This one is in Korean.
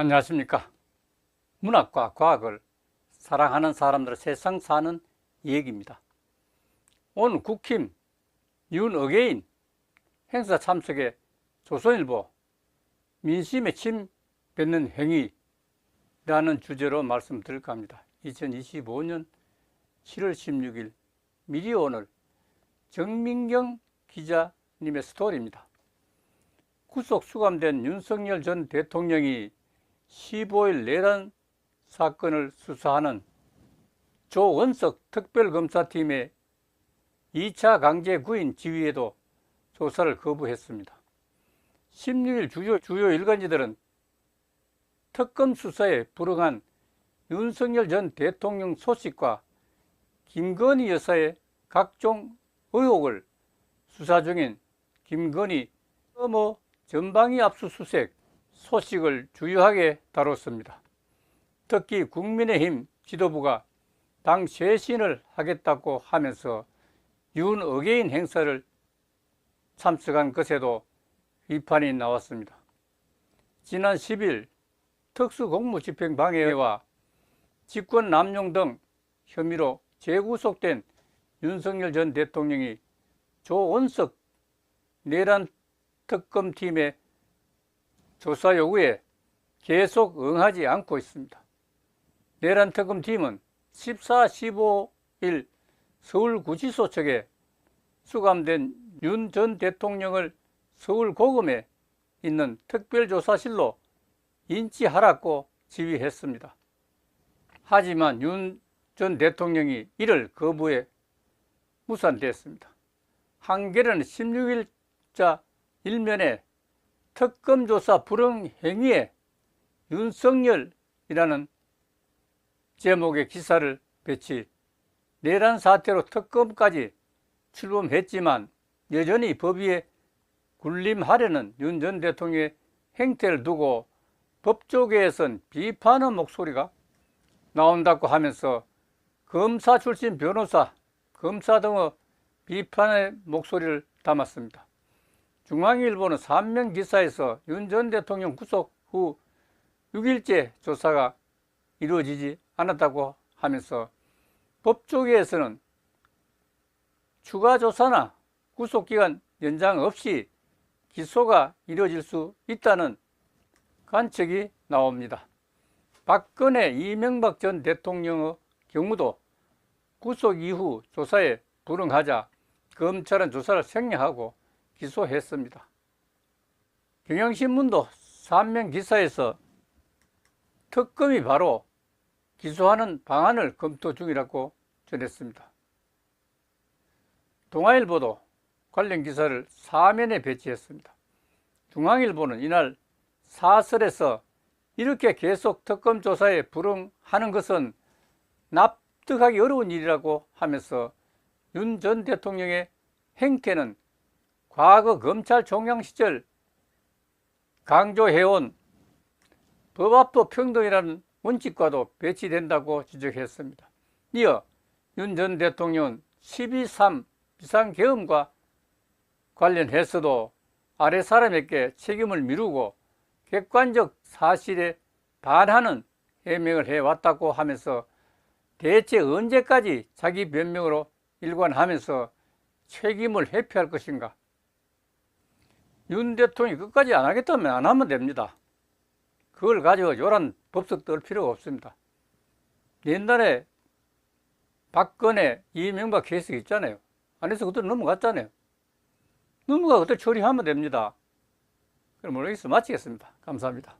안녕하십니까. 문학과 과학을 사랑하는 사람들 세상 사는 이야기입니다. 오늘 국힘 윤어게인 행사 참석에 조선일보 민심에 침 뱉는 행위라는 주제로 말씀드릴까 합니다. 2025년 7월 16일 미디어오늘 정민경 기자님의 스토리입니다. 구속 수감된 윤석열 전 대통령이 15일 내란 사건을 수사하는 조원석 특별검사팀의 2차 강제 구인 지휘에도 조사를 거부했습니다. 16일 주요, 주요 일간지들은 특검 수사에 불응한 윤석열 전 대통령 소식과 김건희 여사의 각종 의혹을 수사 중인 김건희 어머 전방위 압수수색 소식을 주요하게 다뤘습니다. 특히 국민의힘 지도부가 당 쇄신을 하겠다고 하면서 윤 어게인 행사를 참석한 것에도 비판이 나왔습니다. 지난 10일 특수공무집행방해와 직권 남용 등 혐의로 재구속된 윤석열 전 대통령이 조원석 내란 특검팀의 조사 요구에 계속 응하지 않고 있습니다. 내란 특검팀은 14, 15일 서울구치소 측에 수감된 윤 전 대통령을 서울 고검에 있는 특별조사실로 인치하라고 지휘했습니다. 하지만 윤 전 대통령이 이를 거부해 무산됐습니다. 한겨레는 16일자 일면에 특검조사 불응 행위에 윤석열이라는 제목의 기사를 배치 내란 사태로 특검까지 출범했지만 여전히 법 위에 군림하려는 윤 전 대통령의 행태를 두고 법조계에선 비판의 목소리가 나온다고 하면서 검사 출신 변호사, 검사 등의 비판의 목소리를 담았습니다. 중앙일보는 삼명 기사에서 윤 전 대통령 구속 후 6일째 조사가 이루어지지 않았다고 하면서 법조계에서는 추가 조사나 구속기간 연장 없이 기소가 이루어질 수 있다는 관측이 나옵니다. 박근혜 이명박 전 대통령의 경우도 구속 이후 조사에 불응하자 검찰은 조사를 생략하고 기소했습니다. 경향신문도 삼명 기사에서 특검이 바로 기소하는 방안을 검토 중이라고 전했습니다. 동아일보도 관련 기사를 사면에 배치했습니다. 중앙일보는 이날 사설에서 이렇게 계속 특검 조사에 불응하는 것은 납득하기 어려운 일이라고 하면서 윤 전 대통령의 행태는 과거 검찰 종양 시절 강조해온 법 앞도 평등이라는 원칙과도 배치된다고 지적했습니다. 이어 윤 전 대통령은 12.3 비상계엄과 관련해서도 아래 사람에게 책임을 미루고 객관적 사실에 반하는 해명을 해왔다고 하면서 대체 언제까지 자기 변명으로 일관하면서 책임을 회피할 것인가? 윤 대통령이 끝까지 안 하겠다면 안 하면 됩니다. 그걸 가지고 요란 법석 떨 필요가 없습니다. 옛날에 박근혜, 이명박 케이스 있잖아요. 안에서 그대로 넘어갔잖아요. 넘어가 그대로 처리하면 됩니다. 그럼 모르겠어 마치겠습니다. 감사합니다.